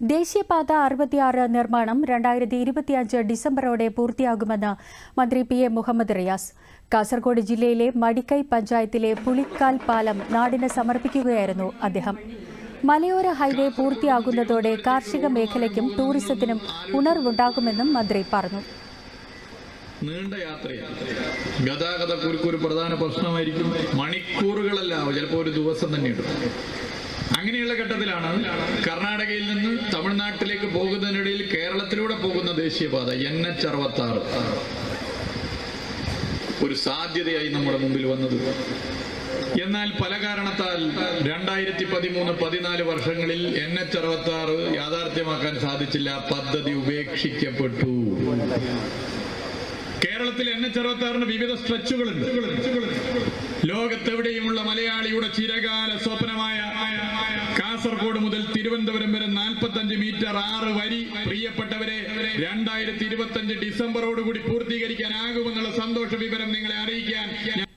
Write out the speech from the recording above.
ദേശീയപാത അറുപത്തിയാറ് നിർമ്മാണം രണ്ടായിരത്തി ഇരുപത്തിയഞ്ച് ഡിസംബറോടെ പൂർത്തിയാകുമെന്ന് മന്ത്രി പി എ മുഹമ്മദ് റിയാസ്. കാസർഗോഡ് ജില്ലയിലെ മടിക്കൈ പഞ്ചായത്തിലെ പുളിക്കാൽ പാലം നാടിന് സമർപ്പിക്കുകയായിരുന്നു അദ്ദേഹം. മലയോര ഹൈവേ പൂർത്തിയാകുന്നതോടെ കാർഷിക മേഖലയ്ക്കും ടൂറിസത്തിനും ഉണർവുണ്ടാകുമെന്നും മന്ത്രി പറഞ്ഞു. നീണ്ട യാത്രയാണ്. ഗതാഗത കുരുക്ക് ഒരു പ്രധാന പ്രശ്നമായിരിക്കും. മണിക്കൂറുകളല്ല ചിലപ്പോൾ ഒരു ദിവസം തന്നെയുണ്ട് അങ്ങനെയുള്ള ഘട്ടത്തിലാണ് കർണാടകയിൽ നിന്ന് തമിഴ്നാട്ടിലേക്ക് പോകുന്നതിനിടയിൽ കേരളത്തിലൂടെ പോകുന്ന ദേശീയപാത എൻ എച്ച് അറുപത്തി ആറ് ഒരു സാധ്യതയായി നമ്മുടെ മുമ്പിൽ വന്നത്. എന്നാൽ പല കാരണത്താൽ രണ്ടായിരത്തി പതിമൂന്ന് പതിനാല് വർഷങ്ങളിൽ എൻ എച്ച് അറുപത്തി ആറ് യാഥാർത്ഥ്യമാക്കാൻ സാധിച്ചില്ല പദ്ധതി ഉപേക്ഷിക്കപ്പെട്ടു. കേരളത്തിൽ എൻ എച്ച് അറുപത്തി ആറിന് വിവിധ സ്ട്രെച്ചുകളുണ്ട് ലോകത്തെവിടെയുമുള്ള മലയാളിയുടെ ചിരകാല സ്വപ്നമായ കാസർഗോഡ് മുതൽ തിരുവനന്തപുരം വരെ നാൽപ്പത്തഞ്ച് മീറ്റർ ആറ് വരി. പ്രിയപ്പെട്ടവരെ രണ്ടായിരത്തി ഇരുപത്തി അഞ്ച് ഡിസംബറോടുകൂടി പൂർത്തീകരിക്കാനാകുമെന്നുള്ള സന്തോഷ വിവരം നിങ്ങളെ അറിയിക്കാൻ